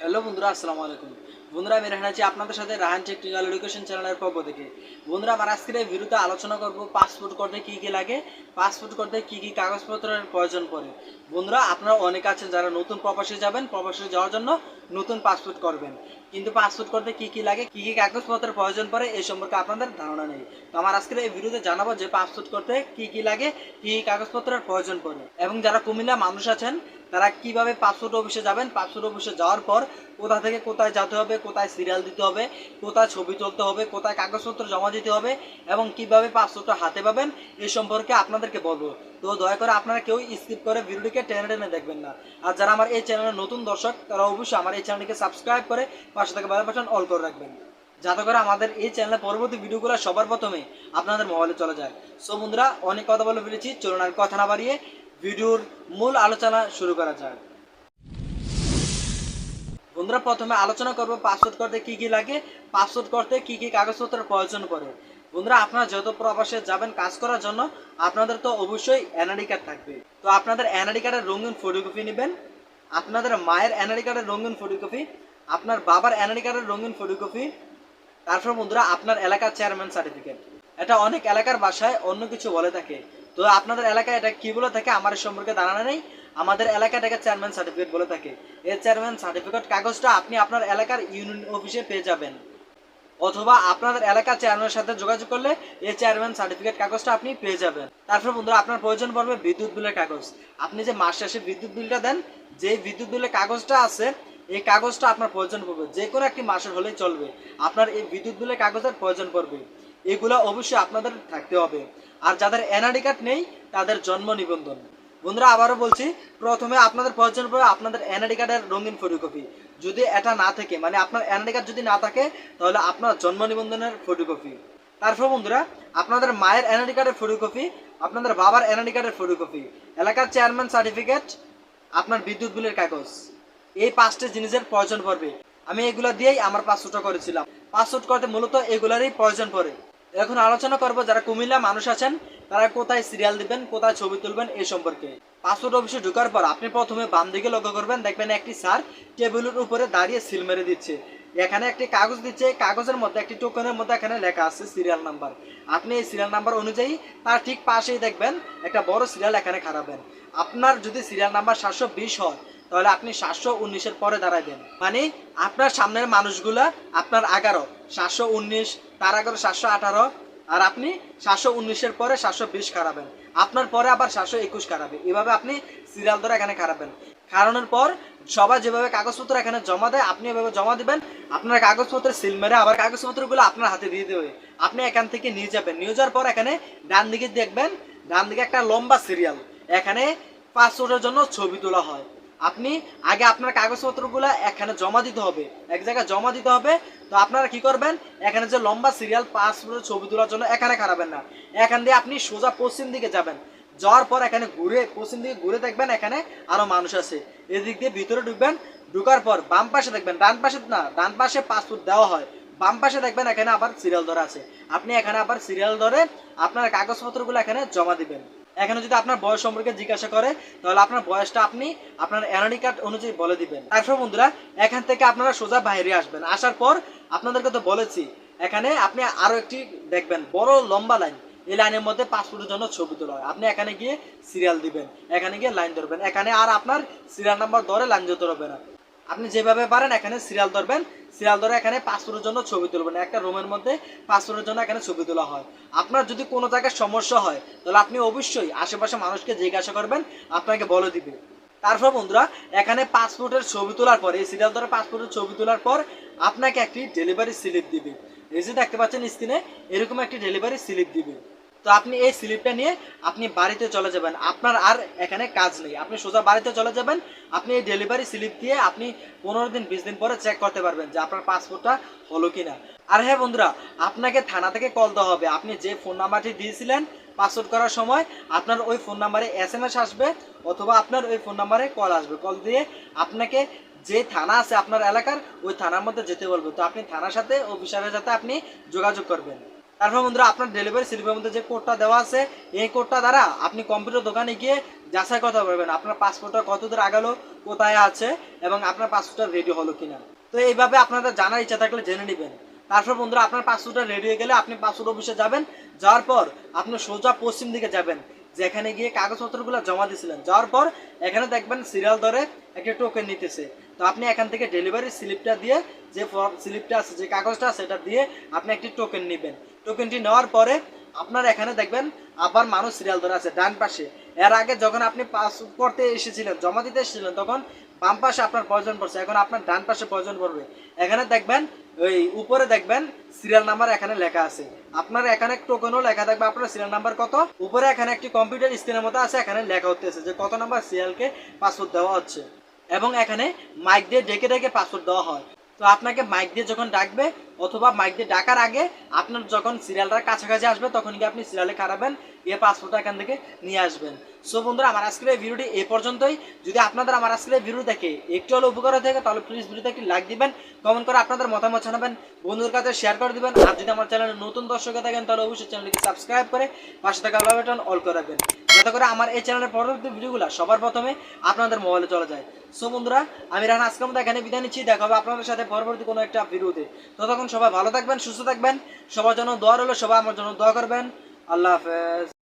Hello বন্ধুরা, আসসালামু আলাইকুম। বন্ধুরা, আমি রেহান আপনাদের সাথে রাহান টেকনিক্যাল এডুকেশন চ্যানেলের পক্ষ থেকে। বন্ধুরা, আমার আজকের এই ভিডিওতে আলোচনা করব পাসপোর্ট করতে কি কি লাগে পাসপোর্ট করতে কি কি কাগজপত্রের প্রয়োজন পড়ে। বন্ধুরা, আপনারা অনেক আছেন যারা নতুন প্রবাসে যাবেন, প্রবাসে যাওয়ার জন্য নতুন পাসপোর্ট করবেন। কিন্তু পাসপোর্ট করতে কি কি লাগে, কি কি কাগজপত্রের প্রয়োজন পড়ে এই সম্পর্কে আপনাদের ধারণা নেই। তো আমার আজকের এই ভিডিওতে জানাব যে পাসপোর্ট করতে কি কি লাগে, কি কি কাগজপত্রের প্রয়োজন পড়ে। এবং যারা কুমিল্লা মানুষ আছেন, তারা কীভাবে পাসপোর্ট অফিসে যাবেন পাসপোর্ট অফিসে যাওয়ার পর কোথা থেকে কোথায় যেতে হবে, কোথায় সিরিয়াল দিতে হবে, কোথায় ছবি তুলতে হবে, কোথায় কাগজপত্র জমা দিতে হবে, এবং কীভাবে পাসপোর্টটা হাতে পাবেন এই সম্পর্কে আপনাদেরকে বলব। তো দয়া করে আপনারা কেউ স্কিপ করে ভিডিওটিকে টেনে টেনে দেখবেন না। আর যারা আমার এই চ্যানেলের নতুন দর্শক, তারা অবশ্যই আমার এই চ্যানেলটিকে সাবস্ক্রাইব করে পাশে থেকে বেল বাটন অল করে রাখবেন। যাতে করে আমাদের এই চ্যানেলে পরবর্তী ভিডিওগুলো সবার প্রথমে আপনাদের মোবাইলে চলে যায়। সো বন্ধুরা, অনেক কথা বলে ফেলেছি, চলুন আর কথা না বাড়িয়ে ভিডিওর মূল আলোচনা শুরু করা যায় বন্ধুরা, প্রথমে আলোচনা করব পাসপোর্ট করতে কি কি লাগে পাসপোর্ট করতে কি কি কাগজপত্রের প্রয়োজন পড়ে। বন্ধুরা, আপনারা যত প্রবাসে যাবেন কাজ করার জন্য, আপনাদের তো অবশ্যই এনআইডি কার্ড থাকবে। তো আপনাদের এনআইডি কার্ডের রঙিন ফটোকপি নেবেন। আপনাদের মায়ের এনআইডি কার্ডের রঙিন ফটোকপি আপনার বাবার এনআইডি কার্ডের রঙিন ফটোকপি তারপর বন্ধুরা, আপনার এলাকার চেয়ারম্যান সার্টিফিকেট এটা অনেক এলাকার ভাষায় অন্য কিছু বলে থাকে। তো আপনাদের এলাকায় এটা কি বলে থাকে, আমার সম্পর্কে জানা নেই। আমাদের এলাকায় এটাকে চেয়ারম্যান সার্টিফিকেট বলে থাকে। এই চেয়ারম্যান সার্টিফিকেট কাগজটা আপনি আপনার এলাকার ইউনিয়ন অফিসে পেয়ে যাবেন। অথবা আপনাদের এলাকার চেয়ারম্যানের সাথে যোগাযোগ করলে এই চেয়ারম্যান সার্টিফিকেট কাগজটা আপনি পেয়ে যাবেন। তারপর বন্ধুরা, আপনার প্রয়োজন পড়বে বিদ্যুৎ বিলের কাগজ। আপনি যে মাস শেষে বিদ্যুৎ বিলটা দেন যে বিদ্যুৎ বিলের কাগজটা আছে, এই কাগজটা আপনার প্রয়োজন পড়বে। যে কোনো একটি মাসের হলেই চলবে। আপনার এই বিদ্যুৎ বিলের কাগজের প্রয়োজন পড়বে। এগুলো অবশ্যই আপনাদের থাকতে হবে। আর যাদের এনআইডি কার্ড নেই, তাদের জন্ম নিবন্ধন। বন্ধুরা, আবারও বলছি, প্রথমে আপনাদের প্রয়োজন পড়বে আপনাদের এনআইডি কার্ডের রঙিন ফটোকপি যদি এটা না থাকে মানে আপনার এনআইডি কার্ড যদি না থাকে, তাহলে আপনার জন্ম নিবন্ধনের ফটোকপি তারপর বন্ধুরা, আপনাদের মায়ের এনআইডি কার্ডের ফটোকপি আপনাদের বাবার এনআইডি কার্ডের ফটোকপি এলাকার চেয়ারম্যান সার্টিফিকেট আপনার বিদ্যুৎ বিলের কাগজ। এই পাঁচটি জিনিসের প্রয়োজন পড়বে। আমি এগুলো দিয়েই আমার পাসপোর্টটা করেছিলাম। পাসপোর্ট করতে মূলত এগুলারই প্রয়োজন পড়ে। এখন আলোচনা করব যারা কুমিল্লা মানুষ আছেন, তারা কোথায় সিরিয়াল দিবেন, কোথায় ছবি তুলবেন এই সম্পর্কে। পাসপোর্ট অফিসে ঢোকার পর আপনি প্রথমে বাম দিকে লক্ষ্য করবেন, দেখবেন একটি স্যার টেবিলের উপরে দাঁড়িয়ে সিল মেরে দিচ্ছে। এখানে একটি কাগজ দিচ্ছে কাগজের মধ্যে একটি টোকেনের মধ্যে এখানে লেখা আছে সিরিয়াল নাম্বার আপনি এই সিরিয়াল নাম্বার অনুযায়ী তার ঠিক পাশেই দেখবেন, একটা বড় সিরিয়াল এখানে খারাপেন আপনার যদি সিরিয়াল নাম্বার সাতশো বিশ হয় তাহলে আপনি সাতশো উনিশের পরে দাঁড়াবেন মানে আপনার সামনের মানুষগুলা আপনার এগারো, সাতশো উনিশ, তার এগারো সাতশো আঠারো, আর আপনি সাতশো উনিশের পরে সাতশো বিশ খারাপেন। আপনার পরে আবার সাতশো একুশ খারাপে। এভাবে আপনি সিরিয়াল ধরে এখানে খারাপেন। কারণের পর সবাই যেভাবে কাগজপত্র এখানে জমা দেয়, আপনি এভাবে জমা দিবেন, আপনার কাগজপত্রের সিল মেরে আবার কাগজপত্রগুলো আপনার হাতে দিয়ে দেবে। আপনি এখান থেকে নিয়ে যাবেন। নিয়ে যাওয়ার পর এখানে ডান দিকে দেখবেন, ডান দিকে একটা লম্বা সিরিয়াল এখানে পাসপোর্টের জন্য ছবি তোলা হয়। আপনি আগে আপনার কাগজপত্রগুলো এখানে জমা দিতে হবে। এক জায়গায় জমা দিতে হবে। তো আপনারা কি করবেন? এখানে যে লম্বা সিরিয়াল পাসপোর্টের ছবি তোলার জন্য এখানে খারাপেন না। এখান দিয়ে আপনি সোজা পশ্চিম দিকে যাবেন। যাওয়ার পর এখানে ঘুরে, পশ্চিম দিকে ঘুরে দেখবেন এখানে আরও মানুষ আছে। এদিক দিয়ে ভিতরে ঢুকবেন। ঢুকার পর বাম পাশে দেখবেন, ডান পাশে না, ডান পাশে পাসপোর্ট দেওয়া হয়। বাম পাশে দেখবেন এখানে আবার সিরিয়াল ধরে আছে। আপনি এখানে আবার সিরিয়াল ধরে আপনার কাগজপত্রগুলো এখানে জমা দিবেন। এখানে যদি আপনার বয়স সম্পর্কে জিজ্ঞাসা করে, তাহলে আপনার বয়সটা আপনি আপনার এনআইডি কার্ড অনুযায়ী বলে দিবেন। তারপর বন্ধুরা, এখান থেকে আপনারা সোজা বাইরে আসবেন। আসার পর আপনাদেরকে তো বলেছি, এখানে আপনি আরও একটি দেখবেন, বড় লম্বা লাইন। এই লাইনের মধ্যে পাসপোর্টের জন্য ছবি তোলা হয়। আপনি এখানে গিয়ে সিরিয়াল দিবেন, এখানে গিয়ে লাইন ধরবেন। এখানে আর আপনার সিরিয়াল নাম্বার ধরে লাইন হবে না। আপনি যেভাবে পারেন এখানে সিরিয়াল ধরবেন। সিরিয়াল ধরে এখানে পাসপোর্টের জন্য ছবি তুলবেন। একটা রুমের মধ্যে পাসপোর্টের জন্য এখানে ছবি তোলা হয়। আপনার যদি কোনো জায়গায় সমস্যা হয়, তাহলে আপনি অবশ্যই আশেপাশে মানুষকে জিজ্ঞাসা করবেন, আপনাকে বলে দিবে। তারপর বন্ধুরা, এখানে পাসপোর্টের ছবি তোলার পর, এই সিরিয়াল ধরে পাসপোর্টের ছবি তোলার পর আপনাকে একটি ডেলিভারি স্লিপ দিবে। এই যে দেখতে পাচ্ছেন স্ক্রিনে এরকম একটি ডেলিভারি স্লিপ দিবে। তো আপনি এই স্লিপটা নিয়ে আপনি বাড়িতে চলে যাবেন। আপনার আর এখানে কাজ নেই। আপনি সোজা বাড়িতে চলে যাবেন। আপনি এই ডেলিভারি স্লিপ দিয়ে আপনি পনেরো দিন, বিশ দিন পরে চেক করতে পারবেন যে আপনার পাসপোর্টটা হলো কিনা। আর হ্যাঁ বন্ধুরা, আপনাকে থানা থেকে কল দেওয়া হবে। আপনি যে ফোন নাম্বারটি দিয়েছিলেন পাসপোর্ট করার সময়, আপনার ওই ফোন নাম্বারে এস আসবে অথবা আপনার ওই ফোন নাম্বারে কল আসবে। কল দিয়ে আপনাকে যে থানা আছে আপনার এলাকার, ওই থানার মধ্যে যেতে বলবে। তো আপনি থানার সাথে অফিসারের সাথে আপনি যোগাযোগ করবেন। তারপর বন্ধুরা, আপনার ডেলিভারি স্লিপের মধ্যে যে কোডটা দেওয়া আছে, এই কোডটা দ্বারা আপনি কম্পিউটার দোকানে গিয়ে যাচাই করতে পারবেন আপনার পাসপোর্টটা কত দূর আগালো, কোথায় আছে এবং আপনার পাসপোর্টটা রেডি হলো কিনা। তো এইভাবে আপনাদের জানার ইচ্ছা থাকলে জেনে নেবেন। তারপর বন্ধুরা, আপনার পাসপোর্টটা রেডি হয়ে গেলে আপনি পাসপোর্ট অফিসে যাবেন, যাওয়ার পর আপনি সোজা পশ্চিম দিকে যাবেন, যেখানে গিয়ে কাগজপত্রগুলো জমা দিয়েছিলেন। যাওয়ার পর এখানে দেখবেন সিরিয়াল ধরে একটা টোকেন নিতেছে। তো আপনি এখান থেকে ডেলিভারি স্লিপটা দিয়ে যে স্লিপটা আছে, যে কাগজটা আছে, সেটা দিয়ে আপনি একটি টোকেন নেবেন। টোকেনটি নেওয়ার পরে আপনার এখানে দেখবেন আবার মানুষ সিরিয়াল ধরে আছে, ডান পাশে। এর আগে যখন আপনি পাস করতে এসেছিলেন, জমা দিতে এসেছিলেন, তখন বাম পাশে আপনার প্রয়োজন পড়ছে, এখন আপনার ডান পাশে প্রয়োজন পড়বে। এখানে দেখবেন, ওই উপরে দেখবেন সিরিয়াল নাম্বার এখানে লেখা আছে। আপনার এখানে টোকেনও লেখা থাকবে, আপনার সিরিয়াল নাম্বার কত? উপরে এখানে একটি কম্পিউটার স্ক্রিনের মতো আছে, এখানে লেখা হতেছে যে কত নাম্বার সিরিয়ালকে পাসওয়ার্ড দেওয়া হচ্ছে। এবং এখানে মাইক দিয়ে ডেকে ডেকে পাসওয়ার্ড দেওয়া হয়। তো আপনাকে মাইক দিয়ে যখন ডাকবে অথবা মাইক দিয়ে ডাকার আগে আপনার যখন সিরিয়ালটার কাছাকাছি আসবে তখন গিয়ে আপনি সিরিয়ালে খারাপেন গিয়ে পাসপোর্টটা এখান থেকে নিয়ে আসবেন। সো বন্ধুরা, আমার আজকের এই ভিডিওটি এই পর্যন্তই। যদি আপনাদের আমার আজকের এই ভিডিও দেখে একটু হলে উপকার হয়ে থাকে, তাহলে প্লিজ ভিডিওতে একটি লাইক দিবেন কমেন্ট করে আপনাদের মতামত জানাবেন, বন্ধুদের কাছে শেয়ার করে দিবেন। আর যদি আমার চ্যানেলে নতুন দর্শক থাকেন, তাহলে অবশ্যই চ্যানেলটিকে সাবস্ক্রাইব করে পাশে থাকা বেল অল করে রাখবেন। যাতে করে আমার এই চ্যানেলের পরবর্তী ভিডিওগুলো সবার প্রথমে আপনাদের মোবাইলে চলে যায়। সো বন্ধুরা, আমি রান, আজকে আমাদের এখানে বিদায় নিচ্ছি। দেখা হবে আপনাদের সাথে পরবর্তী কোনো একটা ভিডিওতে। ততক্ষণ সবাই ভালো থাকবেন, সুস্থ থাকবেন। সবার জন্য দোয়া রইল, সবাই আমার জন্য দোয়া করবেন। আল্লাহ হাফেজ।